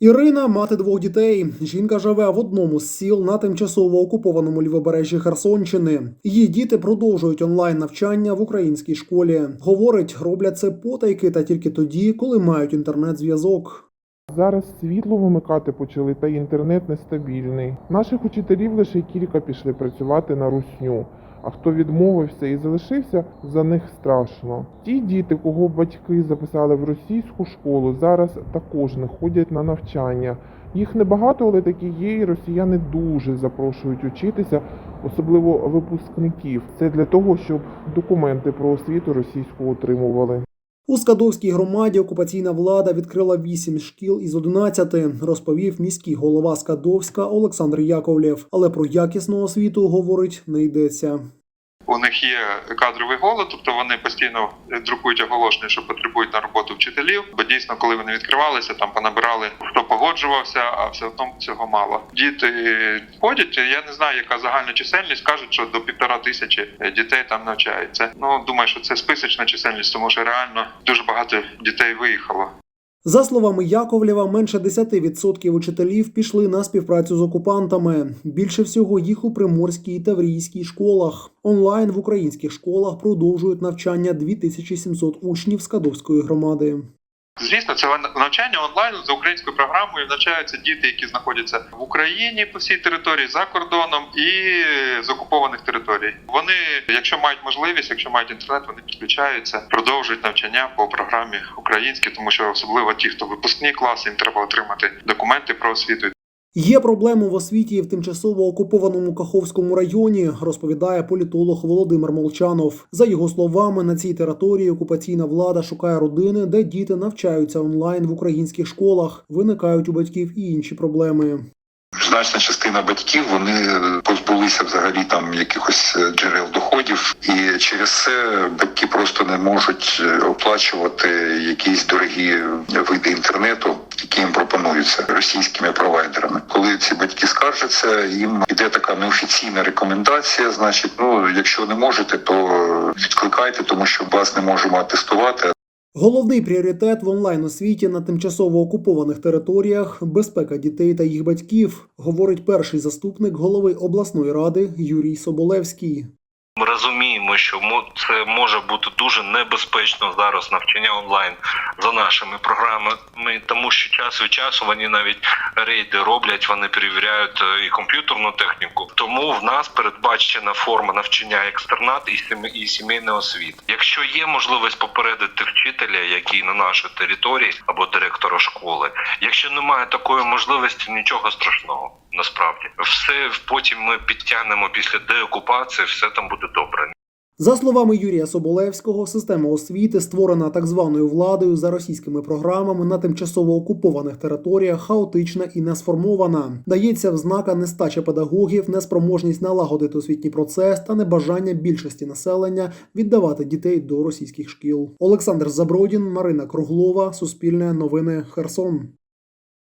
Ірина мати двох дітей. Жінка живе в одному з сіл на тимчасово окупованому лівобережжі Херсонщини. Її діти продовжують онлайн навчання в українській школі. Говорить, роблять це потайки та тільки тоді, коли мають інтернет-зв'язок. Зараз світло вимикати почали, та інтернет нестабільний. Наших учителів лише кілька пішли працювати на русню. А хто відмовився і залишився, за них страшно. Ті діти, кого батьки записали в російську школу, зараз також не ходять на навчання. Їх небагато, але такі є, і росіяни дуже запрошують учитися, особливо випускників. Це для того, щоб документи про освіту російську отримували. У Скадовській громаді окупаційна влада відкрила вісім шкіл із 11, розповів міський голова Скадовська Олександр Яковлєв. Але про якісну освіту говорить не йдеться. У них є кадровий голод, тобто вони постійно друкують оголошення, що потребують на роботу вчителів. Бо дійсно, коли вони відкривалися, там понабирали хто погоджувався, а все одно цього мало. Діти ходять. Я не знаю, яка загальна чисельність. кажуть, що до півтора тисячі дітей там навчається. Ну думаю, що це списочна чисельність, тому що реально дуже багато дітей виїхало. За словами Яковлєва, менше 10% учителів пішли на співпрацю з окупантами. Більше всього їх у приморській та таврійській школах. Онлайн в українських школах продовжують навчання 2700 учнів Скадовської громади. Звісно, це навчання онлайн за українською програмою навчаються діти, які знаходяться в Україні по всій території за кордоном і з окупованих територій. Вони, якщо мають можливість, якщо мають інтернет, вони підключаються, продовжують навчання по програмі українській, тому що особливо ті, хто випускні класи, їм треба отримати документи про освіту. Є проблеми в освіті в тимчасово окупованому Каховському районі, розповідає політолог Володимир Молчанов. За його словами, на цій території окупаційна влада шукає родини, де діти навчаються онлайн в українських школах. Виникають у батьків і інші проблеми. Значна частина батьків вони позбулися взагалі там якихось е, джерел доходів, і через це батьки просто не можуть е, оплачувати якісь дорогі види інтернету, які їм пропонуються російськими провайдерами. Коли ці батьки скаржаться, їм іде така неофіційна рекомендація. Значить, ну якщо не можете, то відкликайте, тому що вас не можемо атестувати. Головний пріоритет в онлайн освіті на тимчасово окупованих територіях безпека дітей та їх батьків, говорить перший заступник голови обласної ради Юрій Соболевський. Ми розуміємо, що це може бути дуже небезпечно зараз навчання онлайн за нашими програмами, тому що час від часу вони навіть рейди роблять, вони перевіряють е, і комп'ютерну техніку. Тому в нас передбачена форма навчання екстернат і сімейний освіт. Якщо є можливість попередити вчителя, який на нашій території або директора школи, якщо немає такої можливості, нічого страшного. Насправді, все потім ми підтягнемо після деокупації, все там буде добре. За словами Юрія Соболевського, система освіти, створена так званою владою за російськими програмами на тимчасово окупованих територіях, хаотична і не сформована. Дається взнака нестача педагогів, неспроможність налагодити освітній процес та небажання більшості населення віддавати дітей до російських шкіл. Олександр Забродін, Марина Круглова, Суспільне новини, Херсон.